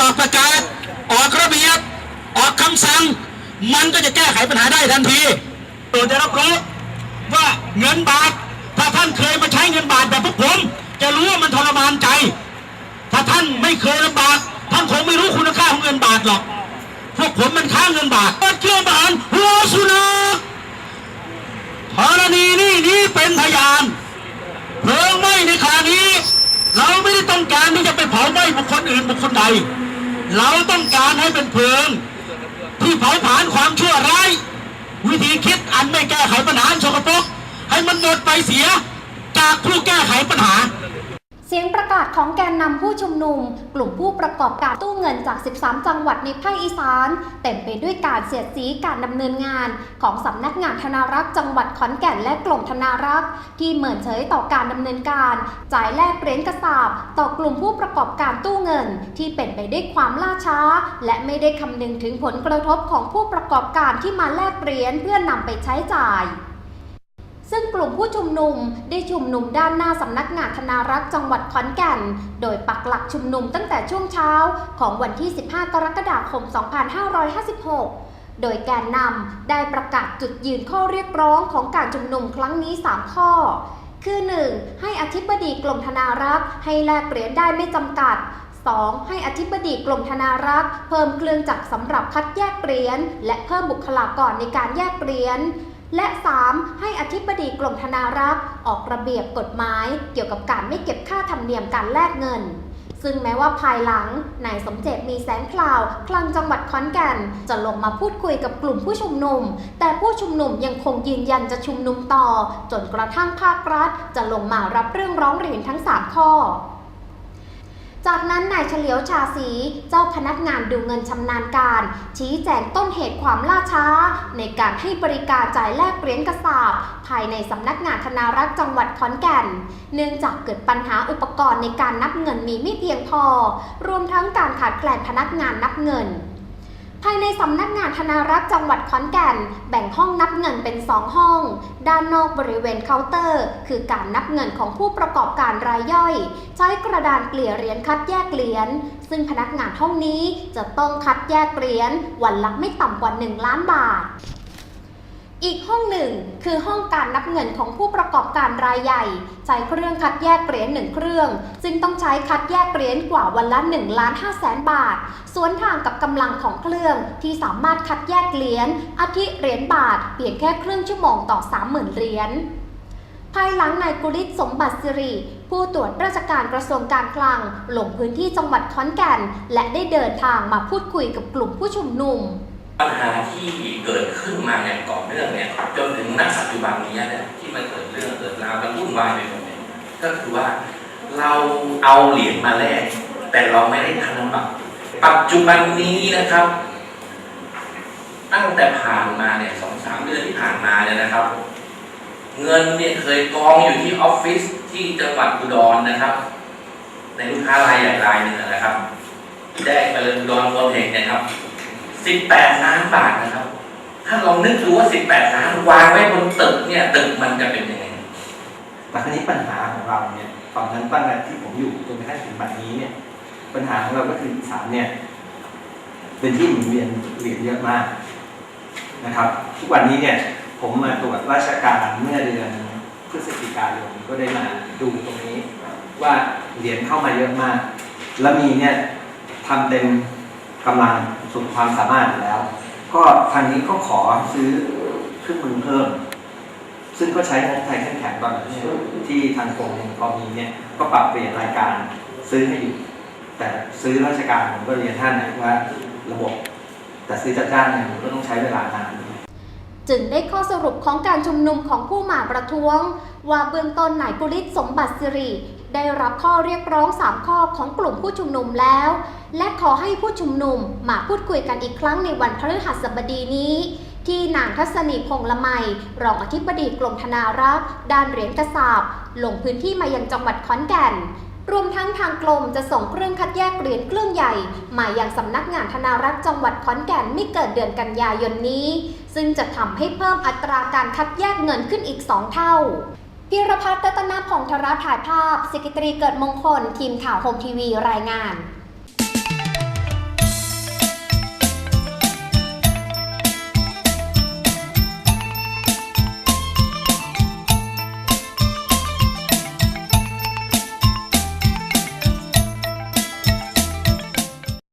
ออกประกาศ ออกระเบียบ ออกคำสั่ง มันก็จะแก้ไขปัญหาได้ทันทีโปรดจะรับรู้ว่าเงินบาท ถ้าท่านเคยมาใช้เงินบาทแบบพวกผม จะรู้ว่ามันทรมานใจ ถ้าท่านไม่เคยลำบาก ท่านคงไม่รู้คุณค่าของเงินบาทหรอก พวกผมมันค้าเงินบาทเกี่ยวบานหัวสุนัขธรณีนี่นี้เป็นพยานเพลิงไหม้ในขณะนี้ เราไม่ได้ต้องการที่จะไปเผาไหม้บุคคลอื่นบุคคลใด เราต้องการให้เป็นเพลิง ที่เผาผลาญความชั่วร้าย วิธีคิดอันไม่แก้ไขปัญหาอันสกปรกให้มันหมดไปเสียจากผู้แก้ไขปัญหา สียงประกาศของแกนนำผู้ชุมนุม กลุ่มผู้ประกอบการตู้เงินจาก 13 จังหวัดในภาคอีสาน เต็มไปด้วยการเสียดสีการดำเนินงาน ของสำนักงานธนารักษ์จังหวัดขอนแก่นและกลุ่มธนารักษ์ที่เหมือนเฉยต่อการดำเนินการ จ่ายแลกเหรียญกระสาบต่อกลุ่มผู้ประกอบการตู้เงิน ที่เป็นไปด้วยความล่าช้า และไม่ได้คำนึงถึงผลกระทบของผู้ประกอบการที่มาแลกเหรียญเพื่อนำไปใช้จ่าย ซึ่งกลุ่มผู้ชุมนุมได้ชุมนุมด้านหน้าสำนักงานธนารักษ์จังหวัดขอนแก่น โดยปักหลักชุมนุมตั้งแต่ช่วงเช้าของวันที่ 15 กรกฎาคม 2556 โดยแกนนำได้ประกาศจุดยืนข้อเรียกร้องของการชุมนุมครั้งนี้ 3 ข้อ คือ 1. ให้อธิบดีกรมธนารักษ์ให้แลกเหรียญได้ไม่จำกัด 2. ให้อธิบดีกรมธนารักษ์เพิ่มเครื่องจักรสำหรับคัดแยกเหรียญและเพิ่มบุคลากรในการแยกเหรียญ และ 3. ให้อธิบดีกรมธนารักษ์ ออกระเบียบกฎหมาย เกี่ยวกับการไม่เก็บค่าธรรมเนียมการแลกเงิน ซึ่งแม้ว่าภายหลังนายสมเจตมีแสงคลาวคลังจังหวัดขอนแก่นจะลงมาพูดคุยกับกลุ่มผู้ชุมนุม แต่ผู้ชุมนุมยังคงยืนยันจะชุมนุมต่อ จนกระทั่งภาครัฐ จะลงมารับเรื่องร้องเรียนทั้ง 3 ข้อ จากนั้นนายเฉลียวชาสีเจ้าพนักงานดูเงินชำนาญการ ชี้แจงต้นเหตุความล่าช้า ในการให้บริการจ่ายแลกเหรียญกระสาบ ภายในสำนักงานธนารักษ์จังหวัดขอนแก่น เนื่องจากเกิดปัญหาอุปกรณ์ในการนับเงินมีไม่เพียงพอ รวมทั้งการขาดแคลนพนักงานนับเงิน ภายในสำนักงานธนารักษ์จังหวัดขอนแก่น แบ่งห้องนับเงินเป็น 2 ห้อง ด้านนอกบริเวณเคาน์เตอร์ คือการนับเงินของผู้ประกอบการรายย่อย ใช้กระดานเกลี่ยเหรียญคัดแยกเหรียญซึ่งพนักงานห้องนี้จะต้องคัดแยกเหรียญวันละไม่ต่ำกว่า 1 ล้านบาท อีกห้องหนึ่งคือห้องการนับเงินของผู้ประกอบการรายใหญ่ ใช้เครื่องคัดแยกเหรียญหนึ่งเครื่อง ซึ่งต้องใช้คัดแยกเหรียญกว่าวันละ1ล้าน5แสนบาท สวนทางกับกำลังของเครื่องที่สามารถคัดแยกเหรียญอาทิเหรียญบาทเพียงแค่ครึ่งชั่วโมงต่อ 30,000เหรียญภายหลังนายกุลิศสมบัติสิริ ผู้ตรวจราชการกระทรวงการคลังลงพื้นที่จังหวัดขอนแก่น และได้เดินทางมาพูดคุยกับกลุ่มผู้ชุมนุม ปัญหาที่เกิดขึ้นมาเนี่ยก่อนเรื่องเนี่ยจนถึงณปัจจุบันนี้เนี่ยที่มันเกิดเรื่องเกิดราวกันวุ่นวายไปหมดเนี่ยก็คือว่าเราเอาเหรียญมาแลกแต่เราไม่ได้ธนบัตรปัจจุบันนี้นะครับ ตั้งแต่ผ่านมาเนี่ยสองสามเดือนที่ผ่านมาเนี่ยนะครับ เงินเนี่ยเคยกองอยู่ที่ออฟฟิศที่จังหวัดอุดรนะครับ ในลูกค้ารายใหญ่รายหนึ่งนะครับ ได้ไปเลยอุดรโปรเทคเนี่ยครับ สิบแปดล้านบาทนะครับ ถ้าลองนึกดูว่าสิบแปดล้านวางไว้บนตึกเนี่ยตึกมันจะเป็นยังไงแต่คราวนี้ปัญหาของเราเนี่ยตอนนั้นตั้งแต่ที่ผมอยู่จนกระทั่งถึงบัดนี้เนี่ย ปัญหาของเราก็คืออีสานเนี่ยเป็นที่หมุนเวียนเหรียญเยอะมากนะครับ ทุกวันนี้เนี่ยผมมาตรวจราชการเมื่อเดือนพฤศจิกายนก็ได้มาดูตรงนี้ ว่าเหรียญเข้ามาเยอะมาก แล้วมีเนี่ยทำเต็มกำลัง สุดความสามารถอยู่แล้ว ก็ทางนี้ก็ขอซื้อเครื่องมือเพิ่ม ซึ่งก็ใช้งบไทยแข็งแข็งตอนนั้นที่ทางกรมพอมีเนี่ยก็ปรับเปลี่ยนรายการซื้อให้อยู่แต่ซื้อราชการผมก็เรียนท่านนะว่าระบบ แต่ซื้อจัดจ้างเนี่ยมันก็ต้องใช้เวลานาน จึงได้ข้อสรุปของการชุมนุมของผู้มาประท้วง ว่าเบื้องต้นนายกุลิศสมบัติสิริได้รับข้อเรียกร้อง 3 ข้อของกลุ่มผู้ชุมนุมแล้ว และขอให้ผู้ชุมนุมมาพูดคุยกันอีกครั้งในวันพฤหัสบดีนี้ ที่นางทัศนีพงษ์ละไมรองอธิบดีกรมธนารักษ์ด้านเหรียญกระสาบลงพื้นที่มายังจังหวัดขอนแก่น รวมทั้งทางกรมจะส่งเครื่องคัดแยกเหรียญเครื่องใหญ่ มายังสำนักงานธนารักษ์จังหวัดขอนแก่นไม่เกิดเดือนกันยายนนี้ ซึ่งจะทำให้เพิ่มอัตราการคัดแยกเงินขึ้นอีก 2 เท่าพิรพัฒน์รัตนพงศ์ธราถ่ายภาพสิกิตรีเกิดมงคล ทีมข่าวโฮมทีวีรายงาน